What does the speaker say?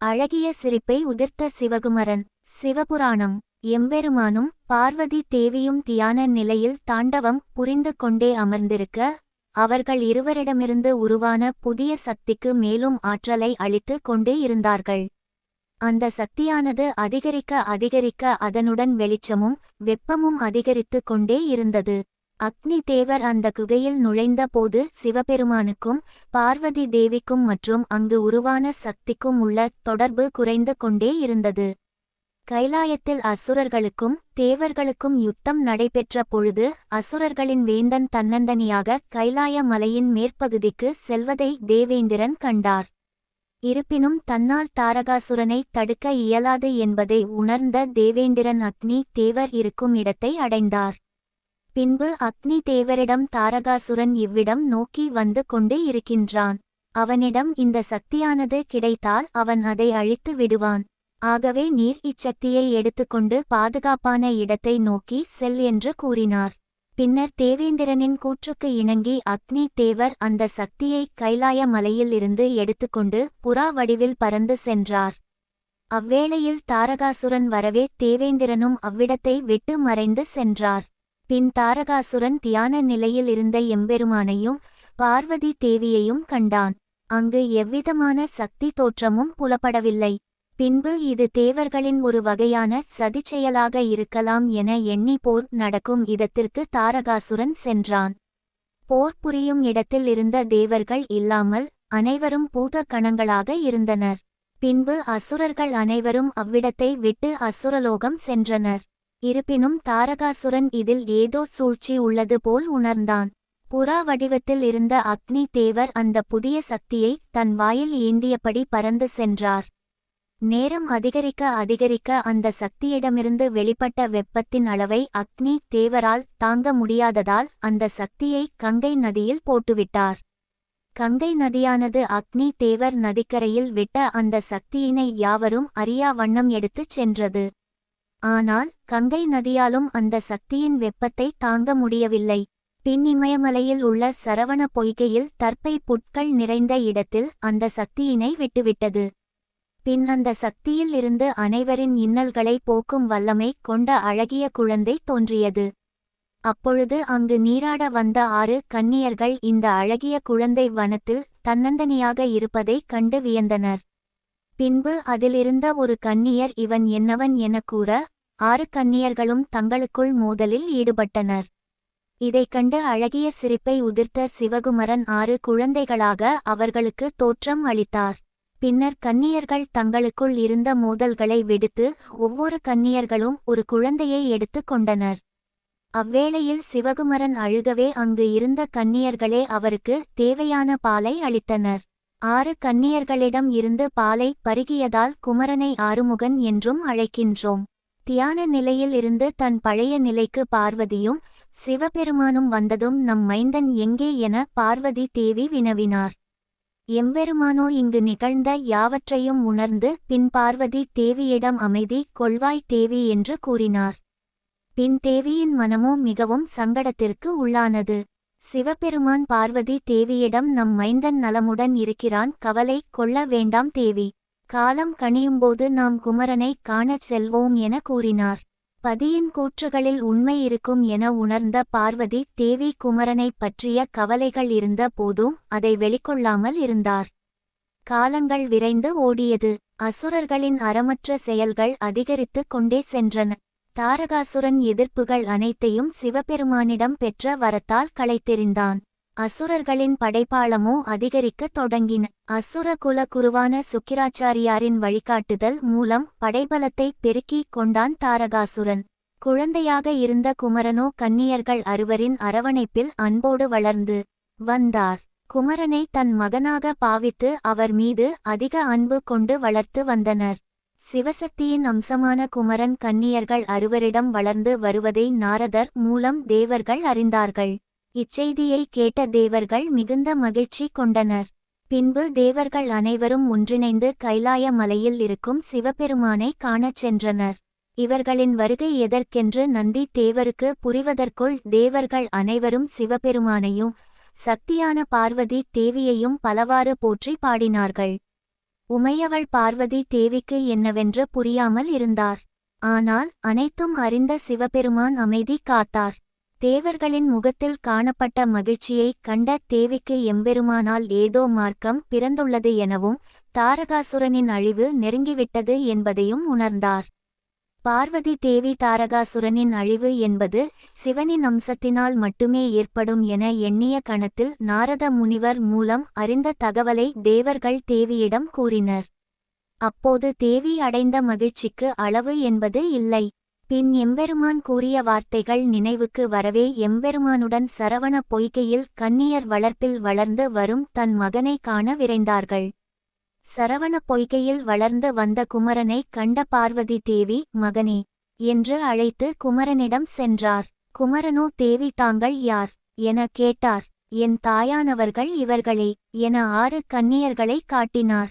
அழகிய சிரிப்பை உதிர்த்த சிவகுமரன் சிவபுராணம் எம்பெருமானும் பார்வதி தேவியும் தியான நிலையில் தாண்டவம் புரிந்து கொண்டே அமர்ந்திருக்க அவர்கள் இருவரிடமிருந்து உருவான புதிய சக்திக்கு மேலும் ஆற்றலை அளித்து கொண்டே இருந்தார்கள். அந்த சக்தியானது அதிகரிக்க அதிகரிக்க அதனுடன் வெளிச்சமும் வெப்பமும் அதிகரித்து கொண்டே இருந்தது. அக்னி தேவர் அந்த குகையில் நுழைந்த போது சிவபெருமானுக்கும் பார்வதி தேவிக்கும் மற்றும் அங்கு உருவான சக்திக்கும் உள்ள தொடர்பு குறைந்து கொண்டே இருந்தது. கைலாயத்தில் அசுரர்களுக்கும் தேவர்களுக்கும் யுத்தம் நடைபெற்ற பொழுது அசுரர்களின் வேந்தன் தன்னந்தனியாக கைலாய மலையின் மேற்பகுதிக்கு செல்வதை தேவேந்திரன் கண்டார். இருப்பினும் தன்னால் தாரகாசுரனை தடுக்க இயலாது என்பதை உணர்ந்த தேவேந்திரன் அக்னி தேவர் இருக்கும் இடத்தை அடைந்தார். பின்பு அக்னி தேவரிடம் தாரகாசுரன் இவ்விடம் நோக்கி வந்து கொண்டு இருக்கின்றான். அவனிடம் இந்த சக்தியானது கிடைத்தால் அவன் அதை அழித்து விடுவான். ஆகவே நீர் இச்சக்தியை எடுத்துக்கொண்டு பாதுகாப்பான இடத்தை நோக்கி செல் என்று கூறினார். பின்னர் தேவேந்திரனின் கூற்றுக்கு இணங்கி அக்னி தேவர் அந்த சக்தியை கைலாய மலையில் இருந்து எடுத்துக்கொண்டு புறா வடிவில் பறந்து சென்றார். அவ்வேளையில் தாரகாசுரன் வரவே தேவேந்திரனும் அவ்விடத்தை விட்டு மறைந்து சென்றார். பின் தாரகாசுரன் தியான நிலையில் இருந்த எம்பெருமானையும் பார்வதி தேவியையும் கண்டான். அங்கு எவ்விதமான சக்தி தோற்றமும் புலப்படவில்லை. பின்பு இது தேவர்களின் ஒரு வகையான சதிச்செயலாக இருக்கலாம் என எண்ணி போர் நடக்கும் இடத்திற்கு தாரகாசுரன் சென்றான். போர் புரியும் இடத்தில் இருந்த தேவர்கள் இல்லாமல் அனைவரும் பூத கணங்களாக இருந்தனர். பின்பு அசுரர்கள் அனைவரும் அவ்விடத்தை விட்டு அசுரலோகம் சென்றனர். இருப்பினும் தாரகாசுரன் இதில் ஏதோ சூழ்ச்சி உள்ளது போல் உணர்ந்தான். புறா வடிவத்தில் இருந்த அக்னி தேவர் அந்த புதிய சக்தியை தன் வாயில் ஏந்தியபடி பறந்து சென்றார். நேரம் அதிகரிக்க அதிகரிக்க அந்த சக்தியிடமிருந்து வெளிப்பட்ட வெப்பத்தின் அளவை அக்னி தேவரால் தாங்க முடியாததால் அந்த சக்தியை கங்கை நதியில் போட்டுவிட்டார். கங்கை நதியானது அக்னி தேவர் நதிக்கரையில் விட்ட அந்த சக்தியினை யாவரும் அறியா வண்ணம் எடுத்துச் சென்றது. ஆனால் கங்கை நதியாலும் அந்த சக்தியின் வெப்பத்தை தாங்க முடியவில்லை. பின் இமயமலையில் உள்ள சரவண பொய்கையில் தற்பை புட்கள் நிறைந்த இடத்தில் அந்த சக்தியினை விட்டுவிட்டது. பின் அந்த சக்தியில் இருந்து அனைவரின் இன்னல்களை போக்கும் வல்லமை கொண்ட அழகிய குழந்தை தோன்றியது. அப்பொழுது அங்கு நீராட வந்த ஆறு கன்னியர்கள் இந்த அழகிய குழந்தை வனத்தில் தன்னந்தனியாக இருப்பதைக் கண்டு வியந்தனர். பின்பு அதிலிருந்த ஒரு கன்னியர் இவன் என்னவன் எனக் கூற ஆறு கன்னியர்களும் தங்களுக்குள் மோதலில் ஈடுபட்டனர். இதைக் கண்டு அழகிய சிரிப்பை உதிர்த்த சிவகுமரன் ஆறு குழந்தைகளாக அவர்களுக்கு தோற்றம் அளித்தார். பின்னர் கன்னியர்கள் தங்களுக்குள் இருந்த மோதல்களை விடுத்து ஒவ்வொரு கன்னியர்களும் ஒரு குழந்தையை எடுத்து கொண்டனர். அவ்வேளையில் சிவகுமரன் அழுகவே அங்கு இருந்த கன்னியர்களே அவருக்கு தேவையான பாலை அளித்தனர். ஆறு கன்னியர்களிடம் இருந்து பாலை பருகியதால் குமரனை ஆறுமுகன் என்றும் அழைக்கின்றோம். தியான நிலையில் இருந்து தன் பழைய நிலைக்கு பார்வதியும் சிவபெருமானும் வந்ததும் நம் மைந்தன் எங்கே என பார்வதி தேவி வினவினார். எம்பெருமானோ இங்கு நிகழ்ந்த யாவற்றையும் உணர்ந்து பின் பார்வதி தேவியிடம் அமைதி கொள்வாய் தேவி என்று கூறினார். பின் தேவியின் மனமோ மிகவும் சங்கடத்திற்கு உள்ளானது. சிவபெருமான் பார்வதி தேவியிடம் நம் மைந்தன் நலமுடன் இருக்கிறான் கவலை கொள்ள வேண்டாம் தேவி. காலம் கனியும்போது நாம் குமரனை காணச் செல்வோம் என கூறினார். பதியின் கூற்றுகளில் உண்மை இருக்கும் என உணர்ந்த பார்வதி தேவி குமரனைப் பற்றிய கவலைகள் இருந்த போதும் அதை வெளிக்கொள்ளாமல் இருந்தார். காலங்கள் விரைந்து ஓடியது. அசுரர்களின் அறமற்ற செயல்கள் அதிகரித்து கொண்டே சென்றன. தாரகாசுரன் எதிர்ப்புகள் அனைத்தையும் சிவபெருமானிடம் பெற்ற வரத்தால் களைத்தெறிந்தான். அசுரர்களின் படைப்பாளமோ அதிகரிக்கத் தொடங்கின. அசுர குல குருவான சுக்கிராச்சாரியாரின் வழிகாட்டுதல் மூலம் படைபலத்தை பெருக்கிக் கொண்டான் தாரகாசுரன். குழந்தையாக இருந்த குமரனோ கன்னியர்கள் அறுவரின் அரவணைப்பில் அன்போடு வளர்ந்து வந்தார். குமரனை தன் மகனாக பாவித்து அவர் மீது அதிக அன்பு கொண்டு வளர்த்து வந்தனர். சிவசக்தியின் அம்சமான குமரன் கன்னியர்கள் அறுவரிடம் வளர்ந்து வருவதை நாரதர் மூலம் தேவர்கள் அறிந்தார்கள். இச்செய்தியை கேட்ட தேவர்கள் மிகுந்த மகிழ்ச்சி கொண்டனர். பின்பு தேவர்கள் அனைவரும் ஒன்றிணைந்து கைலாய மலையில் இருக்கும் சிவபெருமானை காணச் சென்றனர். இவர்களின் வருகை எதற்கென்று நந்தி தேவருக்கு புரிவதற்குள் தேவர்கள் அனைவரும் சிவபெருமானையும் சக்தியான பார்வதி தேவியையும் பலவாறு போற்றி பாடினார்கள். உமையவள் பார்வதி தேவிக்கு என்னவென்று புரியாமல் இருந்தார். ஆனால் அனைத்தும் அறிந்த சிவபெருமான் அமைதி காத்தார். தேவர்களின் முகத்தில் காணப்பட்ட மகிழ்ச்சியைக் கண்ட தேவிக்கு எம்பெருமானால் ஏதோ மார்க்கம் பிறந்துள்ளது எனவும் தாரகாசுரனின் அழிவு நெருங்கிவிட்டது என்பதையும் உணர்ந்தார். பார்வதி தேவி தாரகாசுரனின் அழிவு என்பது சிவனின் அம்சத்தினால் மட்டுமே ஏற்படும் என எண்ணிய கணத்தில் நாரத முனிவர் மூலம் அறிந்த தகவலை தேவர்கள் தேவியிடம் கூறினர். அப்போது தேவி அடைந்த மகிழ்ச்சிக்கு அளவு என்பது இல்லை. பின் எம்பெருமான் கூறிய வார்த்தைகள் நினைவுக்கு வரவே எம்பெருமானுடன் சரவண பொய்கையில் கன்னியர் வளர்ப்பில் வளர்ந்து வரும் தன் மகனை காண விரைந்தார்கள். சரவண பொய்கையில் வளர்ந்து வந்த குமரனை கண்ட பார்வதி தேவி மகனே என்று அழைத்து குமரனிடம் சென்றார். குமரனோ தேவி தாங்கள் யார்? என கேட்டார். என் தாயானவர்கள் இவர்களே என ஆறு கன்னியர்களை காட்டினார்.